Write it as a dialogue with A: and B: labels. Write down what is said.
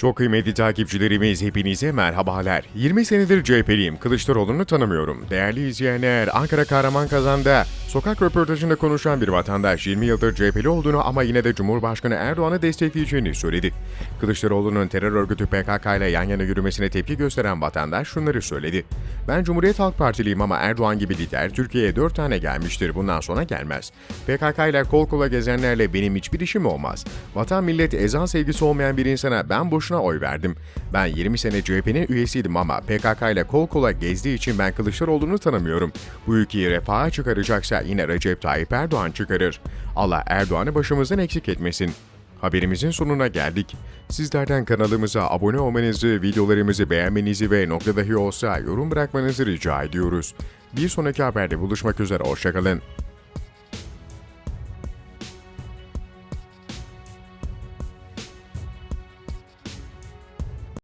A: Çok kıymetli takipçilerimiz hepinize merhabalar. 20 senedir CHP'liyim. Kılıçdaroğlu'nu tanımıyorum. Değerli izleyenler, Ankara Kahraman Kazan'da sokak röportajında konuşan bir vatandaş 20 yıldır CHP'li olduğunu ama yine de Cumhurbaşkanı Erdoğan'ı destekleyeceğini söyledi. Kılıçdaroğlu'nun terör örgütü PKK ile yan yana yürümesine tepki gösteren vatandaş şunları söyledi. Ben Cumhuriyet Halk Partiliyim ama Erdoğan gibi lider Türkiye'ye 4 tane gelmiştir. Bundan sonra gelmez. PKK ile kol kola gezenlerle benim hiçbir işim olmaz. Vatan millet ezan sevgisi olmayan bir insana ben boşuna oy verdim. Ben 20 sene CHP'nin üyesiydim ama PKK ile kol kola gezdiği için ben Kılıçdaroğlu'nu tanımıyorum. Bu ülkeyi refaha çıkaracaksa yine Recep Tayyip Erdoğan çıkarır. Allah Erdoğan'ı başımızdan eksik etmesin. Haberimizin sonuna geldik. Sizlerden kanalımıza abone olmanızı, videolarımızı beğenmenizi ve nokta dahi olsa yorum bırakmanızı rica ediyoruz. Bir sonraki haberde buluşmak üzere, hoşçakalın.